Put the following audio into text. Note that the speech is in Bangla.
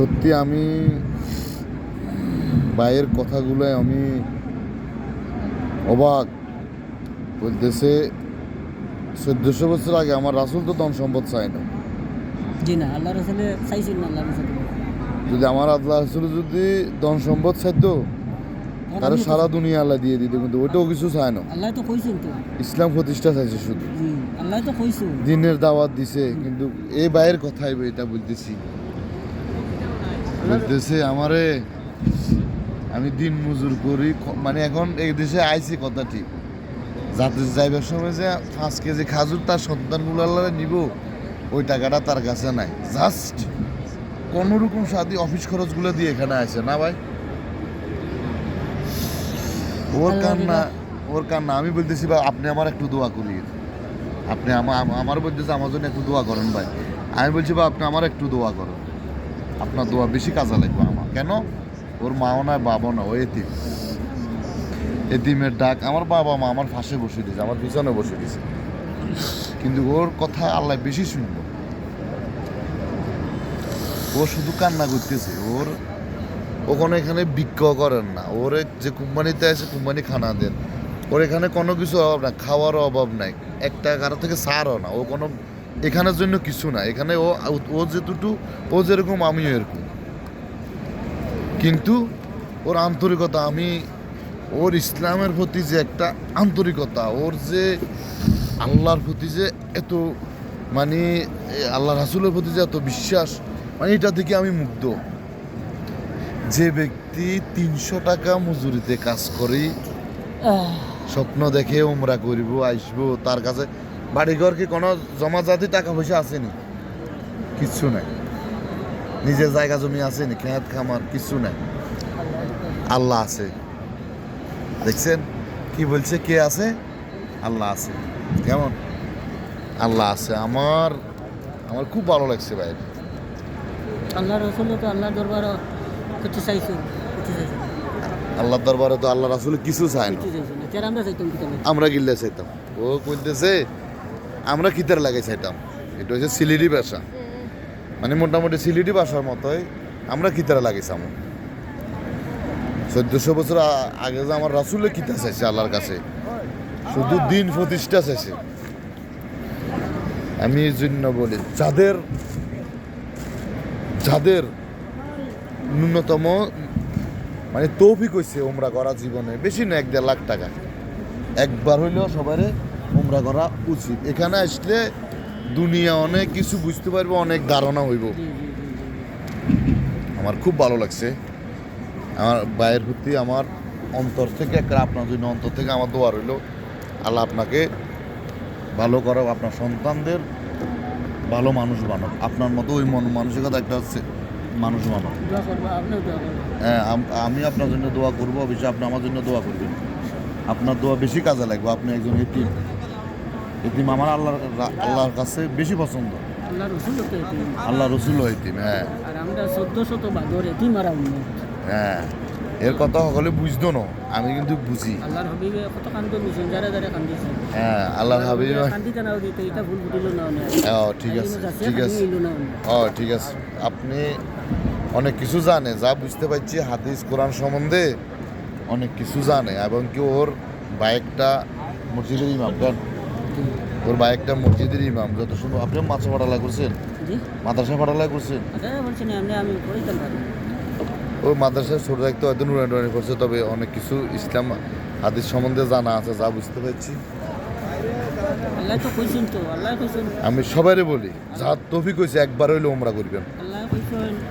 সত্যি আমি ভাইয়ের কথাগুলোয় আমি অবাক। বলতেছে চোদ্দশো বছর আগে আমার রাসুল তো ধন সম্পদ চাই না। জি না আল্লাহ রসুলে চাইছিল না আল্লাহ রসুল। যদি আমার আল্লাহ রাসুল যদি ধন সম্পদ চাইতো তাহলে সারা দুনিয়া আল্লাহ দিয়ে দিত কিন্তু ওইটাও কিছু চায় না। আল্লাহ তো কইছেন তো। ইসলাম প্রতিষ্ঠা চাইছে শুধু। আল্লাহ তো কইছো। দিনের দাওয়াত দিছে কিন্তু এই ভাইয়ের কথাই এটা বলতেছি। বলতেছে আমারে আমি দিন মজুর করি মানে এখন এই দেশে আইছি কথা ঠিক। যাতে যাইবার সময় যে পাঁচ কেজি খাজুর তার সন্তানগুলো আল্লাহ নিব ওই টাকাটা তার কাছে নাই। জাস্ট কোনো রকম সাদি অফিস খরচগুলো দিয়ে এখানে আসে না ভাই? ওর কান্না ওর কান্না। আমি বলতেছি ভাই আপনি আমার একটু দোয়া করিয়ে আপনি আমার আমার বলতেছে আমার জন্য একটু দোয়া করেন ভাই। আমি বলছি ভাই আপনি আমার একটু দোয়া করেন। আপনার দোয়া বেশি কাজে লাগবে আমার। কেন? ওর মাও নয় বাবা না ও এতিম। এতিমের ডাক আমার বাবা মা আমার পাশে বসে দিয়েছে, আমার পিছনে বসে দিয়েছে। কিন্তু ওর কথা আল্লাহ বেশি শুনব ও শুধু কান্না করতেছে, ওর ওখানে এখানে বিক্রি করেন না। ওর যে কোম্পানিতে আছে, কোম্পানি খানা দেন। ওর এখানে কোনো কিছু অভাব নাই খাওয়ারও অভাব নাই। একটা কারও থেকে সারও না। ও কোনো এখানের জন্য কিছু না। এখানে ও ও যেটুকু ও যেরকম আমিও এরকম। কিন্তু ওর আন্তরিকতা আমি ওর ইসলামের প্রতি যে একটা আন্তরিকতা ওর যে আল্লাহর প্রতি যে এত মানে আল্লাহ রাসুলের প্রতি যে এত বিশ্বাস মানে এটা থেকে আমি মুগ্ধ। যে ব্যক্তি তিনশো টাকা মজুরিতে কাজ করি স্বপ্ন দেখে উমরা করিব আসব তার কাছে বাড়িঘর কি কোনো জমাজাতি টাকা পয়সা আসেনি? কিচ্ছু নাই। নিজের জায়গা জমি আসেনি খেত খামার কিচ্ছু নাই। আল্লাহ আছে। দেখছেন? কি বলছে? কে আছে? আল্লাহ আছে। কেমন? আল্লাহ আছে। আমার আমার খুব ভালো লাগছে ভাই। আল্লাহ রসুল তো আল্লাহ দরবার করতে চাইছো করতে আল্লাহ দরবারে তো আল্লাহ রাসুল কিছু চায় না। আমরা গিল্লে চাইতাম। ও কইতেছে আমরা কিতার লাগাই চাইতাম। এটা হচ্ছে সিলিডি ভাষা। মানে মোটামুটি সিলিডি ভাষার মতোই আমরা কিতারা লাগাইছাম। চোদ্দশো বছর আগে যে আমার রাসুলে কিতা চাইছে আল্লাহর কাছে, শুধু দিন প্রতিষ্ঠা চাইছে। আমি এই জন্য বলি, যাদের যাদের ন্যূনতম মানে তৌফিক হয়েছে ওমরা করা জীবনে, বেশি না এক দেড় লাখ টাকা। একবার হইলেও সবারে ওমরা করা উচিত। এখানে আসলে দুনিয়া অনেক কিছু বুঝতে পারবে, অনেক ধারণা হইব। আমার খুব ভালো লাগছে। আমার ভাইয়ের প্রতি আমার অন্তর থেকে একটা আপনার জন্য অন্তর থেকে আমার দোয়া রইল। আল্লাহ আপনাকে ভালো করো আপনার সন্তানদের ভালো মানুষ বানাও আপনার মতো ওই মন মানসিকতা একটা হচ্ছে মানুষ বানাও হ্যাঁ আমি আপনার জন্য দোয়া করব অবশ্যই আপনি আমার জন্য দোয়া করবেন। আপনার দোয়া বেশি কাজে লাগবে, আপনি একজন এটিম এটিম আমার আল্লাহর আল্লাহর কাছে বেশি পছন্দ। আল্লাহ রসুল এতিম। হ্যাঁ। আর আমরা চোদ্দ শত বাদর এতিম আর হ্যাঁ এর কথা সকলে বুঝতো না আমি কিন্তু বুঝি। আল্লাহর হবিবে কত কান্দ নিছেন যারা যারা কান্দিছে। হ্যাঁ আল্লাহর হাবিব কান্দিতে নাও দিতে এটা ভুল বুঝিল না ও ঠিক আছে ঠিক আছে। ও ঠিক আছে। আপনি অনেক কিছু জানে যা বুঝতে পারছি হাদিস কোরআন সম্বন্ধে অনেক কিছু জানে এবং কি ওর বাইকটা মসজিদের ইমাম। ওর বাইকটা মসজিদের ইমাম যত সুন্দর আপনি মাথা পাঠালা করছেন? জি। মাদ্রাসা পাঠালা করছেন? আচ্ছা বলছি না আমি পড়িতাম পারি ও মাদ্রাসায় ছোট থাকতে হয়তো নুরানি নুরানি করছে তবে অনেক কিছু ইসলাম হাদিস সম্বন্ধে জানা আছে যা বুঝতে পারছি। আমি সবাইরে বলি যা তফিক হয়েছে একবার হইলে ওমরা করবেন।